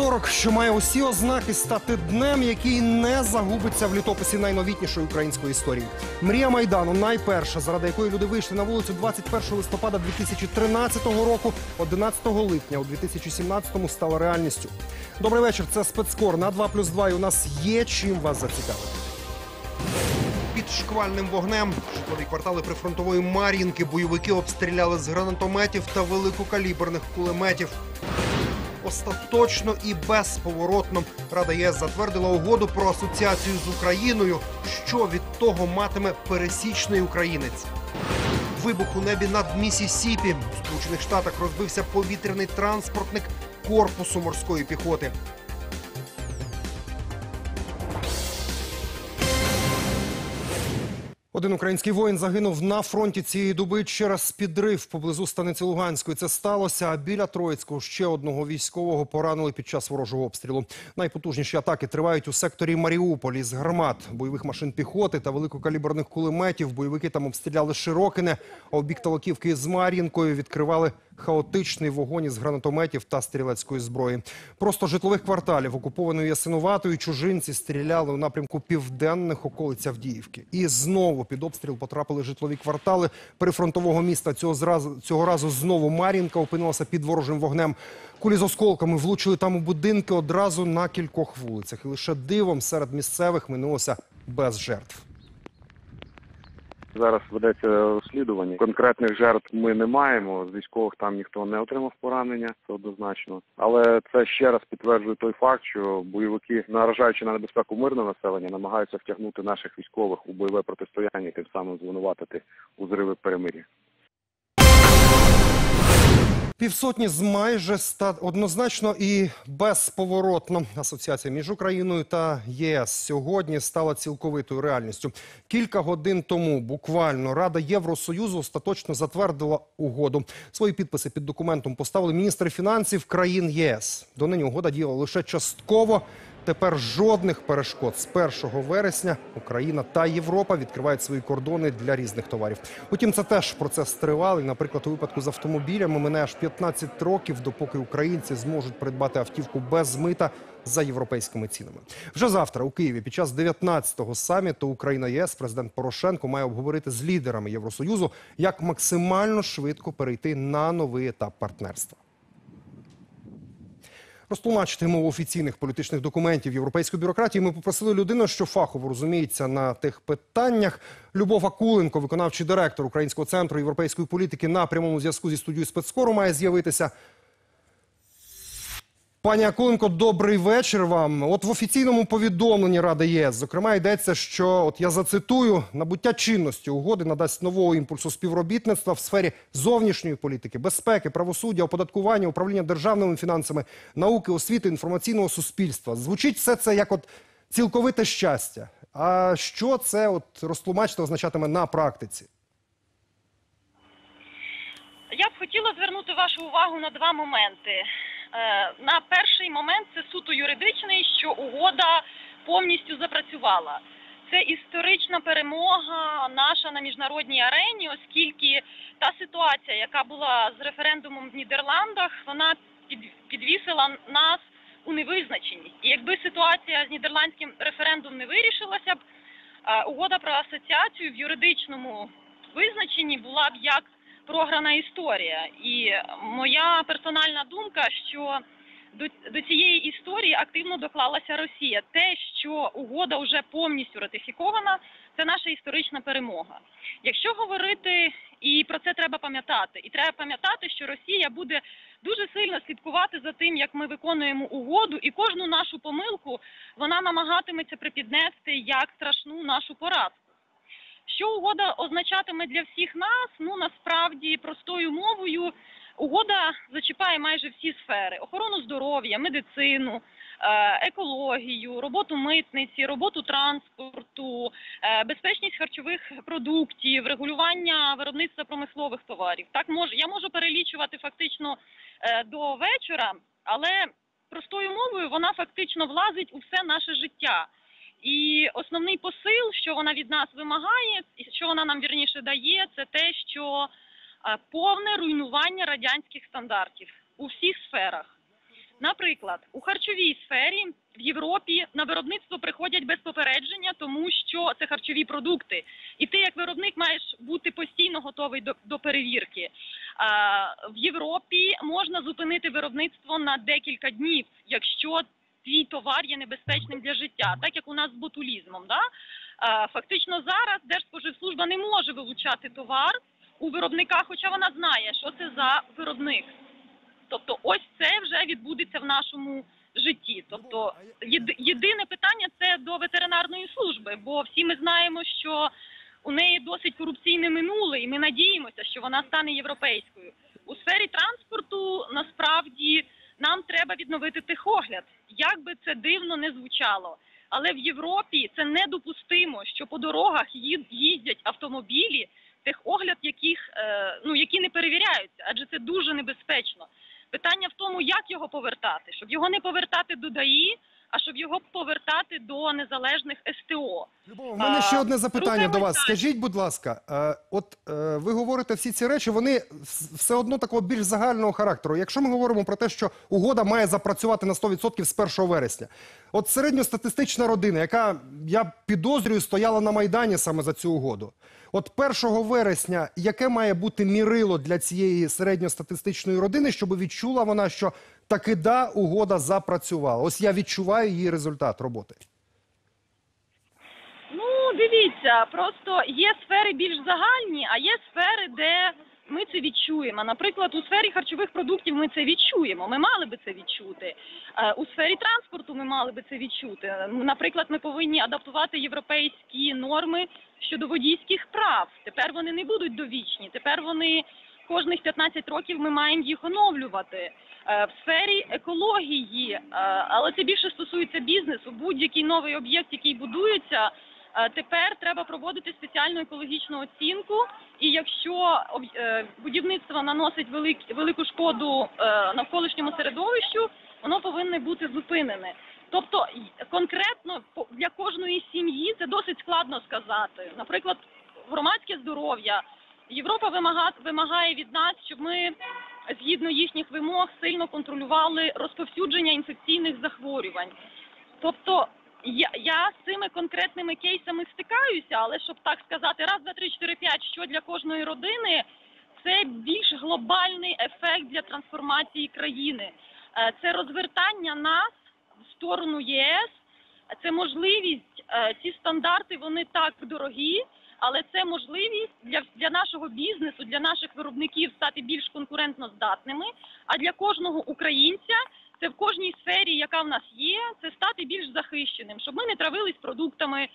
Вівторок, що має усі ознаки стати днем, який не загубиться в літописі найновітнішої української історії. Мрія майдану найперша, заради якої люди вийшли на вулицю 21 листопада 2013 року, 11 липня у 2017-му стала реальністю. Добрий вечір. Це спецкор на 2 плюс 2, і у нас є чим вас зацікавити. Під шквальним вогнем житлові квартали прифронтової Мар'їнки бойовики обстріляли з гранатометів та великокаліберних кулеметів. Остаточно і безповоротно Рада ЄС затвердила угоду про асоціацію з Україною. Що від того матиме пересічний українець? Вибух у небі над Місісіпі. У Сполучених Штатах розбився повітряний транспортник корпусу морської піхоти. Один український воїн загинув на фронті цієї доби через підрив поблизу станиці Луганської. Це сталося а біля Троїцького. Ще одного військового поранили під час ворожого обстрілу. Найпотужніші атаки тривають у секторі Маріуполі з гармат, бойових машин піхоти та великокаліберних кулеметів. Бойовики там обстріляли Широкине, а у бік Талаківки з Мар'їнкою відкривали хаотичний вогонь із гранатометів та стрілецької зброї. Просто житлових кварталів окупованої Ясинуватою чужинці стріляли у напрямку південних околиць Авдіївки. І знову під обстріл потрапили житлові квартали прифронтового міста. Цього зразу цього разу знову Мар'їнка опинилася під ворожим вогнем. Кулі з осколками влучили там у будинки одразу на кількох вулицях. І лише дивом серед місцевих минулося без жертв. Зараз ведеться розслідування. Конкретних жертв ми не маємо. З військових там ніхто не отримав поранення, це однозначно. Але це ще раз підтверджує той факт, що бойовики, наражаючи на небезпеку мирного населення, намагаються втягнути наших військових у бойове протистояння, тим самим звинуватити у зриви перемир'я. Півсотні з майже ста однозначно і безповоротно. Асоціація між Україною та ЄС сьогодні стала цілковитою реальністю. Кілька годин тому буквально Рада Євросоюзу остаточно затвердила угоду. Свої підписи під документом поставили міністри фінансів країн ЄС. До нині угода діяла лише частково. Тепер жодних перешкод з 1 вересня Україна та Європа відкривають свої кордони для різних товарів. Утім, це теж процес тривалий. Наприклад, у випадку з автомобілями мине аж 15 років, допоки українці зможуть придбати автівку без мита за європейськими цінами. Вже завтра у Києві під час 19-го саміту Україна ЄС президент Порошенко має обговорити з лідерами Євросоюзу, як максимально швидко перейти на новий етап партнерства. Розтлумачити мову офіційних політичних документів європейської бюрократії ми попросили людину, що фахово розуміється на тих питаннях. Любов Акуленко, виконавчий директор Українського центру європейської політики, на прямому зв'язку зі студією спецкору має з'явитися. Пані Акуленко, добрий вечір вам. От в офіційному повідомленні Ради ЄС, зокрема, йдеться, що от я зацитую набуття чинності угоди надасть нового імпульсу співробітництва в сфері зовнішньої політики, безпеки, правосуддя, оподаткування, управління державними фінансами, науки, освіти, інформаційного суспільства. Звучить все це як от цілковите щастя. А що це от розтлумачити означатиме на практиці? Я б хотіла звернути вашу увагу на два моменти. Е, На перший момент це суто юридичний, що угода повністю запрацювала. Це історична перемога наша на міжнародній арені, оскільки та ситуація, яка була з референдумом в Нідерландах, вона під- підвісила нас у невизначеність. І якби ситуація з нідерландським референдумом не вирішилася б, е, угода про асоціацію в юридичному визначенні була б як програна історія. І моя персональна думка, що до, до цієї історії активно доклалася Росія. Те, що угода вже повністю ратифікована, це наша історична перемога. Якщо говорити, і про це треба пам'ятати, і треба пам'ятати, що Росія буде дуже сильно слідкувати за тим, як ми виконуємо угоду, і кожну нашу помилку вона намагатиметься припіднести як страшну нашу поразку. Що угода означатиме для всіх нас? Ну насправді простою мовою угода зачіпає майже всі сфери: охорону здоров'я, медицину, е, екологію, роботу митниці, роботу транспорту, е, безпечність харчових продуктів, регулювання виробництва промислових товарів. Так може я можу перелічувати фактично е, до вечора, але простою мовою вона фактично влазить у все наше життя. І основний посил, що вона від нас вимагає, і що вона нам вірніше дає, це те, що е, повне руйнування радянських стандартів у всіх сферах. Наприклад, у харчовій сфері в Європі на виробництво приходять без попередження, тому що це харчові продукти, і ти як виробник маєш бути постійно готовий до, до перевірки. А, в Європі можна зупинити виробництво на декілька днів, якщо твій товар є небезпечним для життя, так як у нас з ботулізмом. Да? Фактично зараз Держспоживслужба не може вилучати товар у виробника, хоча вона знає, що це за виробник. Тобто, ось це вже відбудеться в нашому житті. Тобто, єдине питання це до ветеринарної служби, бо всі ми знаємо, що у неї досить корупційне минуле, і ми надіємося, що вона стане європейською. У сфері транспорту насправді нам треба відновити техогляд, як би це дивно не звучало. Але в Європі це недопустимо, що по дорогах їздять автомобілі, техогляд яких е, ну які не перевіряються, адже це дуже небезпечно. Питання в тому, як його повертати, щоб його не повертати до ДАІ, а щоб його повертати до незалежних СТО. Любов, у мене ще одне запитання до вас. Скажіть, будь ласка, е, от е, ви говорите всі ці речі, вони вс- все одно такого більш загального характеру. Якщо ми говоримо про те, що угода має запрацювати на 100% з 1 вересня, от середньостатистична родина, яка я підозрюю, стояла на майдані саме за цю угоду. От 1 вересня, яке має бути мірило для цієї середньостатистичної родини, щоб відчула вона, що таки да, угода запрацювала. Ось я відчуваю її результат роботи. Ну, дивіться, просто є сфери більш загальні, а є сфери, де ми це відчуємо. Наприклад, у сфері харчових продуктів ми це відчуємо. Ми мали би це відчути. Е, У сфері транспорту ми мали би це відчути. Наприклад, ми повинні адаптувати європейські норми щодо водійських прав. Тепер вони не будуть довічні. Тепер вони кожних 15 років ми маємо їх оновлювати. Е, В сфері екології, е, але це більше стосується бізнесу. Будь-який новий об'єкт, який будується, е, тепер треба проводити спеціальну екологічну оцінку. І якщо будівництво наносить велик- велику шкоду навколишньому середовищу, воно повинне бути зупинене. Тобто конкретно для кожної сім'ї це досить складно сказати. Наприклад, громадське здоров'я. Європа вимага- вимагає від нас, щоб ми згідно їхніх вимог сильно контролювали розповсюдження інфекційних захворювань. Тобто я, я з цими конкретними кейсами стикаюся, але щоб так сказати, раз, два, три, чотири, п'ять, що для кожної родини, це більш глобальний ефект для трансформації країни. Е, Це розвертання нас в сторону єС. Це можливість, е, ці стандарти вони так дорогі, але це можливість для, для нашого бізнесу, для наших виробників стати більш конкурентно здатними. А для кожного українця це в кожній сфері, яка в нас є, це стати більш захищеним, щоб ми не травились продуктами, е,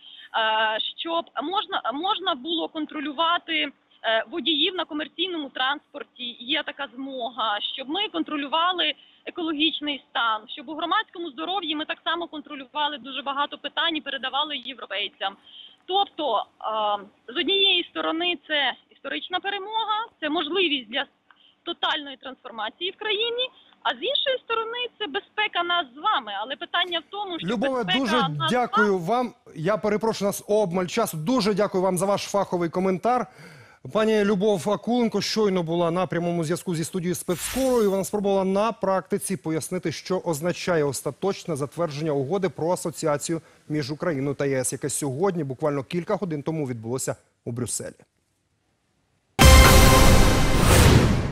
щоб можна, можна було контролювати е, водіїв на комерційному транспорті. Є така змога, щоб ми контролювали екологічний стан, щоб у громадському здоров'ї ми так само контролювали дуже багато питань і передавали європейцям. Тобто, з однієї сторони, це історична перемога, це можливість для тотальної трансформації в країні. А з іншої сторони, це безпека нас з вами. Але питання в тому, що Любове, безпека дуже нас дякую вам. Я перепрошую нас обмаль часу. Дуже дякую вам за ваш фаховий коментар. Пані Любов Акуленко щойно була на прямому зв'язку зі студією спецкорою. Вона спробувала на практиці пояснити, що означає остаточне затвердження угоди про асоціацію між Україною та ЄС, яке сьогодні, буквально кілька годин тому, відбулося у Брюсселі.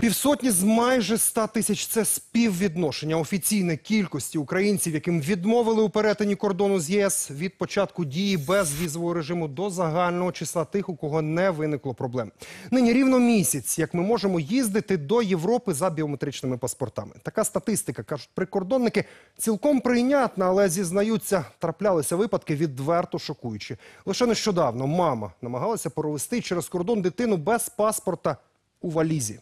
Півсотні з майже 100 тисяч – це співвідношення офіційної кількості українців, яким відмовили у перетині кордону з ЄС від початку дії безвізового режиму до загального числа тих, у кого не виникло проблем. Нині рівно місяць, як ми можемо їздити до Європи за біометричними паспортами. Така статистика, кажуть прикордонники, цілком прийнятна, але зізнаються, траплялися випадки відверто шокуючі. Лише нещодавно мама намагалася провести через кордон дитину без паспорта у валізі.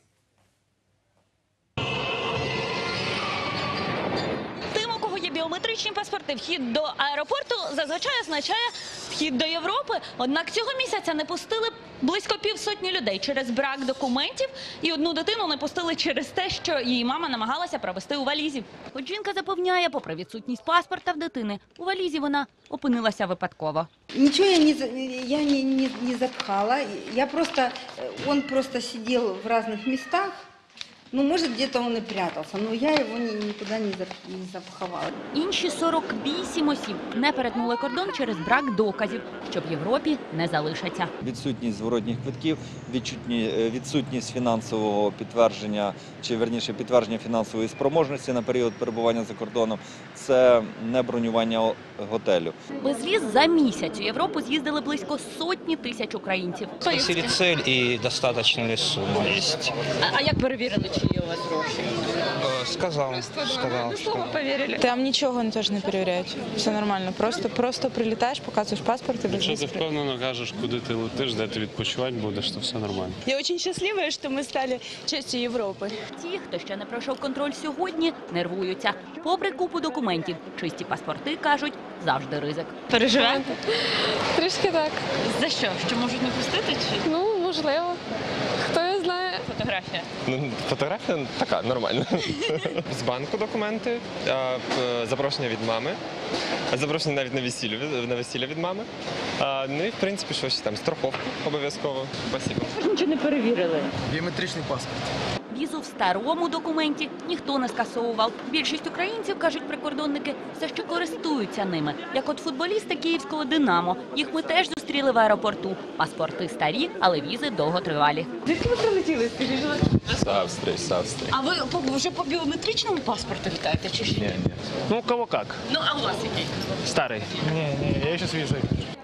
Паспорти, вхід до аеропорту зазвичай означає вхід до Європи. Однак цього місяця не пустили близько півсотні людей через брак документів, і одну дитину не пустили через те, що її мама намагалася провести у валізі. От жінка запевняє, попри відсутність паспорта в дитини, у валізі вона опинилася випадково. Ничего я не, я не, не, не запхала. Я просто, э, он просто сидел в разных местах. Ну, может, где-то он и прятался, но я его ни- никуда не, за- не запаховала. Інші 48 осіб не перетнули кордон через брак доказів, що в Європі не залишаться. відсутність зворотніх квитків, е, відсутність фінансового підтвердження, чи верніше підтвердження фінансової спроможності на період перебування за кордоном, це не бронювання готелю. Без віз за місяць у Європу з'їздили близько сотні тисяч українців. Спросили цель и достаточно ли сумма. А, а як перевірили, чи є у вас гроші? Э, Сказал, сказал, что Там нічого теж не перевіряють. Все нормально. Просто просто прилітаєш, показуєш паспорт і без Якщо ти впевнено кажеш, куди ти летиш, де ти відпочивати будеш, то все нормально. Я дуже щаслива, що ми стали частю Європи. Ті, хто ще не пройшов контроль сьогодні, нервуються. Попри купу документів, чисті паспорти кажуть завжди ризик. Переживаєте? Трішки так. За що? Що можуть не пустити? Чи Ну, можливо. Фотографія? Ну, фотографія така нормальна. З банку документи, запрошення від мами, запрошення навіть на весілля від- на весілля від мами. Ну і в принципі, що ще там, страховку обов'язково. Спасибо. Нічого не перевірили. Біометричний паспорт. Візу в старому документі ніхто не скасовував. Більшість українців, кажуть прикордонники, все ще користуються ними. Як от футболісти київського Динамо. Їх ми теж зустріли в аеропорту. Паспорти старі, але візи довготривалі. Звідки ви прилетіли? З Австрії, з Австрії. А ви по- вже по біометричному паспорту літаєте чи ще? ні? Ну, у кого як? Ну, а у вас який? Старий. Ні, ні, я ще свіжий.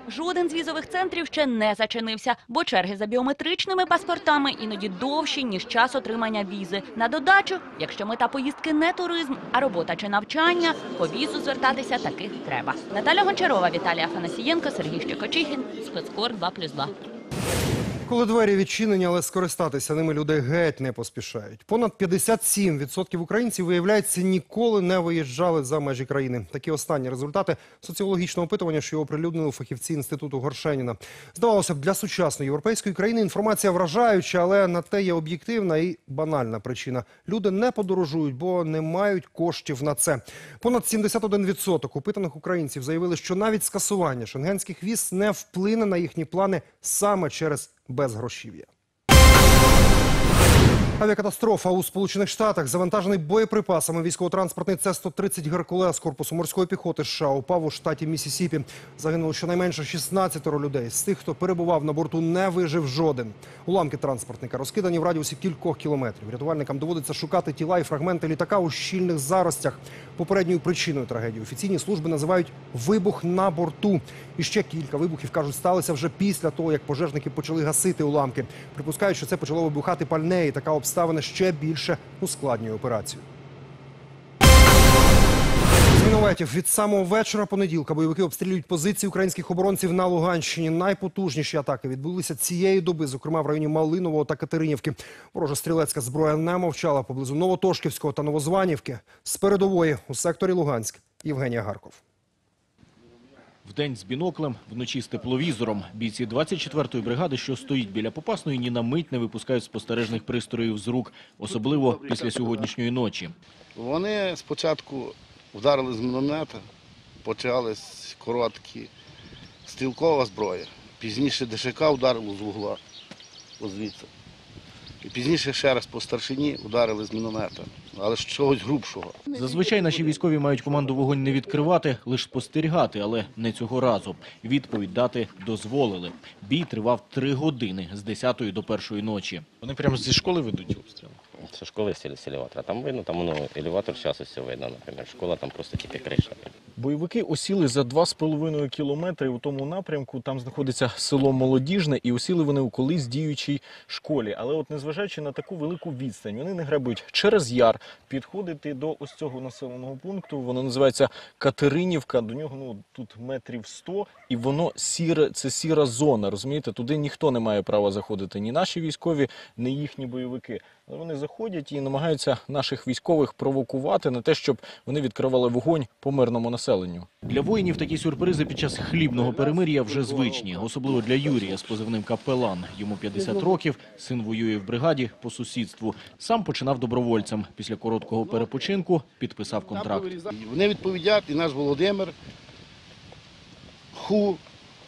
Жоден з візових центрів ще не зачинився, бо черги за біометричними паспортами іноді довші, ніж час отримання візи. На додачу, якщо мета поїздки не туризм, а робота чи навчання, по візу звертатися таки треба. Наталя Гончарова, Віталія Фанасієнко, Сергій Щекочихін, спецкор 2+,2. Коли двері відчинені, але скористатися ними люди геть не поспішають. Понад 57% українців, виявляється, ніколи не виїжджали за межі країни. Такі останні результати соціологічного опитування, що його оприлюднили фахівці інституту Горшеніна. Здавалося б, для сучасної європейської країни інформація вражаюча, але на те є об'єктивна і банальна причина. Люди не подорожують, бо не мають коштів на це. Понад 71% опитаних українців заявили, що навіть скасування шенгенських віз не вплине на їхні плани саме через безгрошів'я. Авіакатастрофа у Сполучених Штатах завантажений боєприпасами військово-транспортний С-130 «Геркулес» корпусу морської піхоти США упав у штаті Міссісіпі. Загинуло щонайменше 16 людей. З тих, хто перебував на борту, не вижив жоден. Уламки транспортника розкидані в радіусі кількох кілометрів. Рятувальникам доводиться шукати тіла і фрагменти літака у щільних заростях. Попередньою причиною трагедії офіційні служби називають вибух на борту. І ще кілька вибухів кажуть сталося вже після того, як пожежники почали гасити уламки. Припускають, що це почало вибухати пальне, і така обставина ще більше ускладнює операцію. Мінометів від самого вечора понеділка бойовики обстрілюють позиції українських оборонців на Луганщині. Найпотужніші атаки відбулися цієї доби, зокрема в районі Малинового та Катеринівки. Ворожа стрілецька зброя не мовчала поблизу Новотошківського та Новозванівки. З передової у секторі Луганськ Євгенія Гарков. Вдень з біноклем, вночі з тепловізором. Бійці 24-ї бригади, що стоїть біля Попасної, ні на мить не випускають спостережних пристроїв з рук, особливо після сьогоднішньої ночі. Вони спочатку вдарили з міномета, почались короткі стрілкова зброя. Пізніше ДШК ударило з вугла, звідси. І пізніше ще раз по старшині ударили з міномета, але з чогось грубшого. Зазвичай наші військові мають команду вогонь не відкривати, лише спостерігати, але не цього разу. Відповідь дати дозволили. Бій тривав три години з 10 до першої ночі. Вони прямо зі школи ведуть обстріл. Со школи сели с элеватора. Там видно, там ну, элеватор сейчас все видно, например. Школа там просто типа крыша. Бойовики осіли за 2,5 кілометри у тому напрямку. Там знаходиться село Молодіжне, і осіли вони у колись діючій школі. Але от незважаючи на таку велику відстань, вони не грабують через яр підходити до ось цього населеного пункту. Воно називається Катеринівка. До нього ну тут метрів 100, і воно сіре. Це сіра зона. Розумієте, туди ніхто не має права заходити. Ні наші військові, ні їхні бойовики. Але вони заходять і намагаються наших військових провокувати на те, щоб вони відкривали вогонь по мирному населенню. Для воїнів такі сюрпризи під час хлібного перемир'я вже звичні, особливо для Юрія з позивним капелан. Йому 50 років, син воює в бригаді по сусідству. Сам починав добровольцем. Після короткого перепочинку підписав контракт. Вони відповідять, і наш Володимир ху,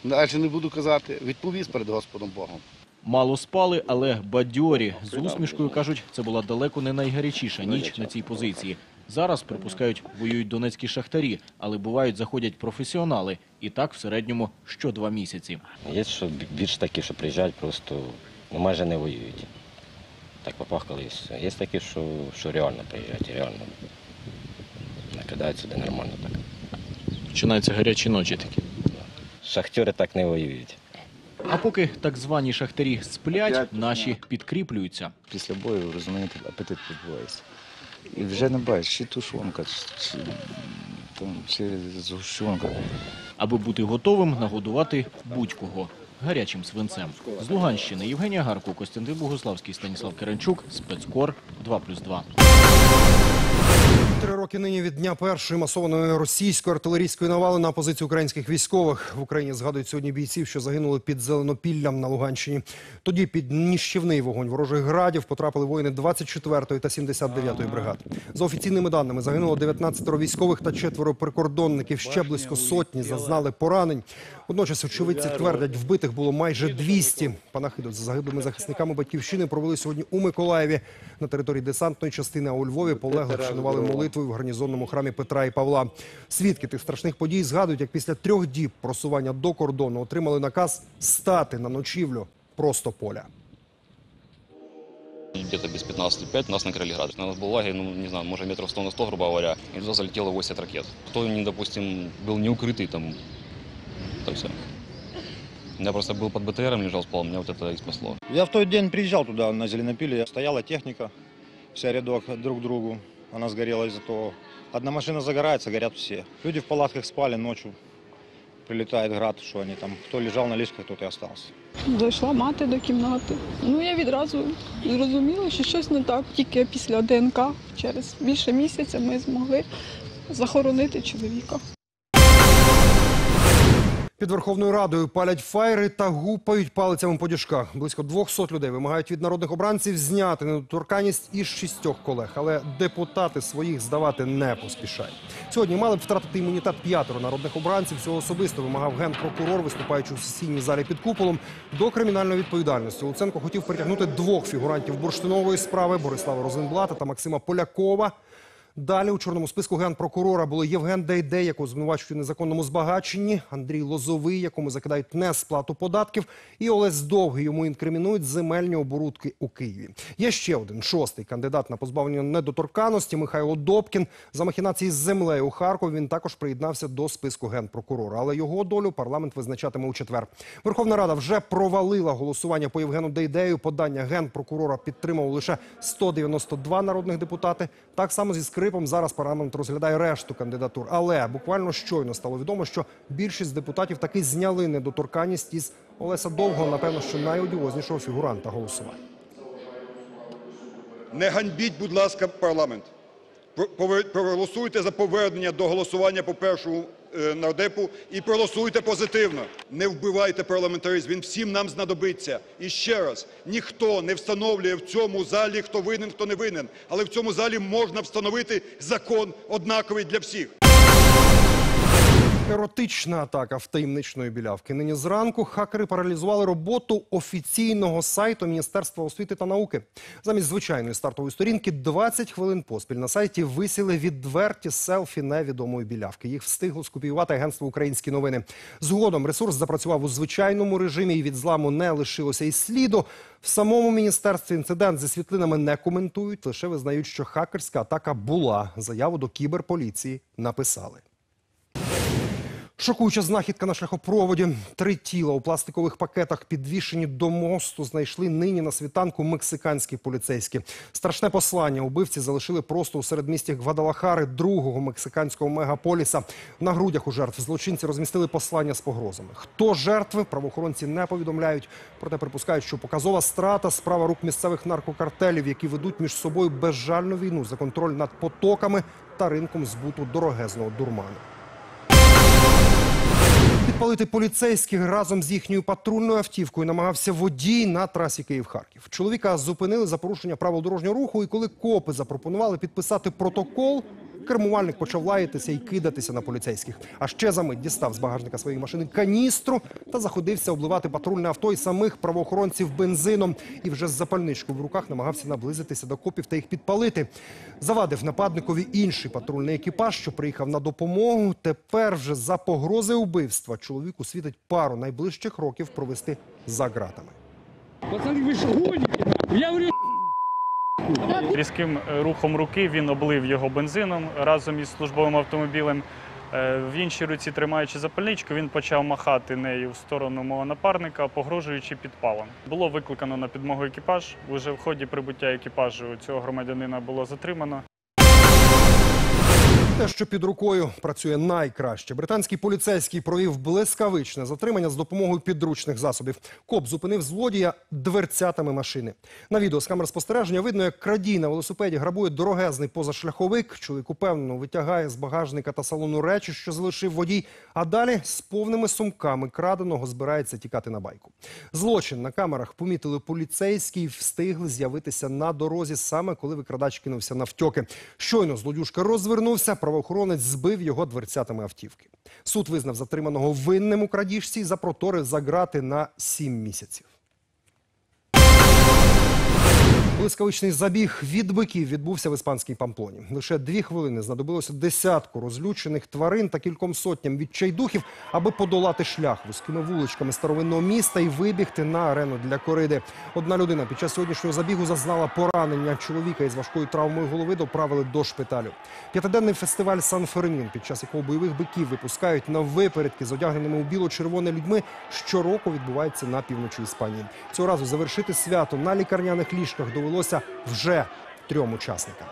далі не буду казати, відповість перед Господом Богом. Мало спали, але бадьорі. З усмішкою кажуть, це була далеко не найгарячіша ніч на цій позиції. Зараз, припускають, воюють донецькі шахтарі, але бувають заходять професіонали. І так в середньому що два місяці. Є що більш такі, що приїжджають, просто ну, майже не воюють. Так і все. Є такі, що, що реально приїжджають, реально накидають сюди нормально так. Починаються гарячі ночі такі. Шахтери так не воюють. А поки так звані шахтарі сплять, наші підкріплюються. Після бою, розумієте, апетит відбувається. І вже не бачиш, чи тушонка, чи, там, чи згущенка. Аби бути готовим нагодувати будь-кого гарячим свинцем. З Луганщини Євгенія Гарко, Костянтин Богославський, Станіслав Керенчук, Спецкор 2+,2. Три роки нині від дня першої масованої російської артилерійської навали на позиції українських військових в Україні згадують сьогодні бійців, що загинули під Зеленопіллям на Луганщині. Тоді під ніщівний вогонь ворожих градів потрапили воїни 24-ї та 79-ї бригад. За офіційними даними загинуло 19 військових та четверо прикордонників. Ще близько сотні зазнали поранень. Водночас очевидці твердять, вбитих було майже 200. Панахиду за загиблими захисниками батьківщини провели сьогодні у Миколаєві на території десантної частини. А у Львові полеглих вшанували молитвою в гарнізонному храмі Петра і Павла. Свідки тих страшних подій згадують, як після трьох діб просування до кордону отримали наказ стати на ночівлю просто поля. Где-то без 15.05 нас накрыли град. У нас был лагерь, ну, не знаю, может, метров 100 на 100, грубо говоря, и туда залетело 80 ракет. Кто, не, допустим, был не укрытый, там, это все. Я просто был под БТРом, лежал, спал, меня вот это и спасло. Я в тот день приезжал туда, на Зеленопиле. Стояла техника, вся рядок друг к другу. Она сгорела из-за того. Одна машина загорается, горят все. Люди в палатках спали ночью. Прилітає град, що вони там. хто лежав на ліжках, тот і остався. Зайшла мати до кімнати. Ну я відразу зрозуміла, що щось не так. Тільки після ДНК через більше місяця ми змогли захоронити чоловіка. Під Верховною Радою палять фаєри та гупають палицями по діжках. Близько 200 людей вимагають від народних обранців зняти недоторканність із шістьох колег, але депутати своїх здавати не поспішають. Сьогодні мали б втратити імунітет п'ятеро народних обранців. Цього особисто вимагав генпрокурор, виступаючи у сесійній залі під куполом. До кримінальної відповідальності Луценко хотів притягнути двох фігурантів бурштинової справи Борислава Розенблата та Максима Полякова. Далі у чорному списку генпрокурора були Євген Дейдей, якого звинувачують у незаконному збагаченні, Андрій Лозовий, якому закидають несплату податків, і Олесь Довгий. Йому інкримінують земельні оборудки у Києві. Є ще один шостий кандидат на позбавлення недоторканності Михайло Добкін. За махінації з землею у Харкові він також приєднався до списку генпрокурора. Але його долю парламент визначатиме у четвер. Верховна Рада вже провалила голосування по Євгену Дейдею. Подання генпрокурора підтримав лише 192 народних депутати. Так само зі скрипом зараз парламент розглядає решту кандидатур. Але буквально щойно стало відомо, що більшість депутатів таки зняли недоторканність із Олеса Довгого, напевно, що найодіознішого фігуранта голосування. Не ганьбіть, будь ласка, парламент. Про- Проголосуйте за повернення до голосування по першому нардепу і проголосуйте позитивно. Не вбивайте парламентаризм, він всім нам знадобиться. І ще раз, ніхто не встановлює в цьому залі, хто винен, хто не винен. Але в цьому залі можна встановити закон однаковий для всіх. Еротична атака в таємничної білявки. Нині зранку хакери паралізували роботу офіційного сайту Міністерства освіти та науки. Замість звичайної стартової сторінки 20 хвилин поспіль на сайті висіли відверті селфі невідомої білявки. Їх встигло скопіювати агентство Українські новини. Згодом ресурс запрацював у звичайному режимі і від зламу не лишилося і сліду. В самому міністерстві інцидент зі світлинами не коментують, лише визнають, що хакерська атака була. Заяву до кіберполіції написали. Шокуюча знахідка на шляхопроводі. Три тіла у пластикових пакетах, підвішені до мосту, знайшли нині на світанку мексиканські поліцейські. Страшне послання убивці залишили просто у середмісті Гвадалахари, другого мексиканського мегаполіса. На грудях у жертв злочинці розмістили послання з погрозами. Хто жертви, правоохоронці не повідомляють. Проте припускають, що показова страта справа рук місцевих наркокартелів, які ведуть між собою безжальну війну за контроль над потоками та ринком збуту дорогезного дурману. Підпалити поліцейських разом з їхньою патрульною автівкою намагався водій на трасі Київ-Харків. Чоловіка зупинили за порушення правил дорожнього руху, і коли копи запропонували підписати протокол, Кермувальник почав лаятися і кидатися на поліцейських. А ще за мить дістав з багажника своєї машини каністру та заходився обливати патрульне авто і самих правоохоронців бензином. І вже з запальничкою в руках намагався наблизитися до копів та їх підпалити. Завадив нападникові інший патрульний екіпаж, що приїхав на допомогу. Тепер вже за погрози убивства чоловіку світить пару найближчих років провести за ґратами. Пацаны, вы что гоните? Я говорю, Різким е, рухом руки він облив його бензином разом із службовим автомобілем. Е, В іншій руці, тримаючи запальничку, він почав махати нею в сторону мого напарника, погрожуючи підпалом. Було викликано на підмогу екіпаж. Уже в ході прибуття екіпажу цього громадянина було затримано. Те, що під рукою працює найкраще. Британський поліцейський провів блискавичне затримання з допомогою підручних засобів. Коп зупинив злодія дверцятами машини. На відео з камер спостереження видно, як крадій на велосипеді грабує дорогезний позашляховик. Чоловік упевнено витягає з багажника та салону речі, що залишив водій. А далі з повними сумками краденого збирається тікати на байку. Злочин на камерах помітили поліцейські і встигли з'явитися на дорозі саме коли викрадач кинувся на втьоки. Щойно злодюжка розвернувся, правоохоронець збив його дверцятами автівки. Суд визнав затриманого винним у крадіжці і запроторив за грати на сім місяців. Блискавичний забіг від биків відбувся в іспанській Памплоні. Лише дві хвилини знадобилося десятку розлючених тварин та кільком сотням відчайдухів, аби подолати шлях вузькими вуличками старовинного міста і вибігти на арену для кориди. Одна людина під час сьогоднішнього забігу зазнала поранення. Чоловіка із важкою травмою голови доправили до шпиталю. П'ятиденний фестиваль Сан Фермін, під час якого бойових биків випускають на випередки з одягненими у біло-червоне людьми, щороку відбувається на півночі Іспанії. Цього разу завершити свято на лікарняних ліжках довелося вже трьом учасникам.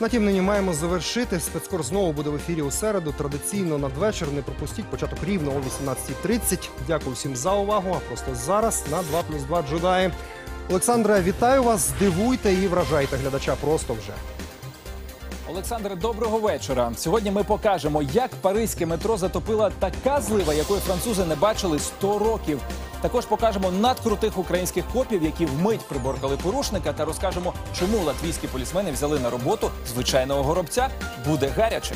На тім нині маємо завершити. Спецкор знову буде в ефірі у середу. Традиційно надвечір. Не пропустіть початок рівно о 18.30. Дякую всім за увагу. А просто зараз на 2 плюс 2 джедаї. Олександре, вітаю вас. Здивуйте і вражайте глядача просто вже. Олександре, доброго вечора. Сьогодні ми покажемо, як паризьке метро затопила така злива, якої французи не бачили 100 років. Також покажемо надкрутих українських копів, які вмить приборкали порушника, та розкажемо, чому латвійські полісмени взяли на роботу звичайного горобця. Буде гаряче.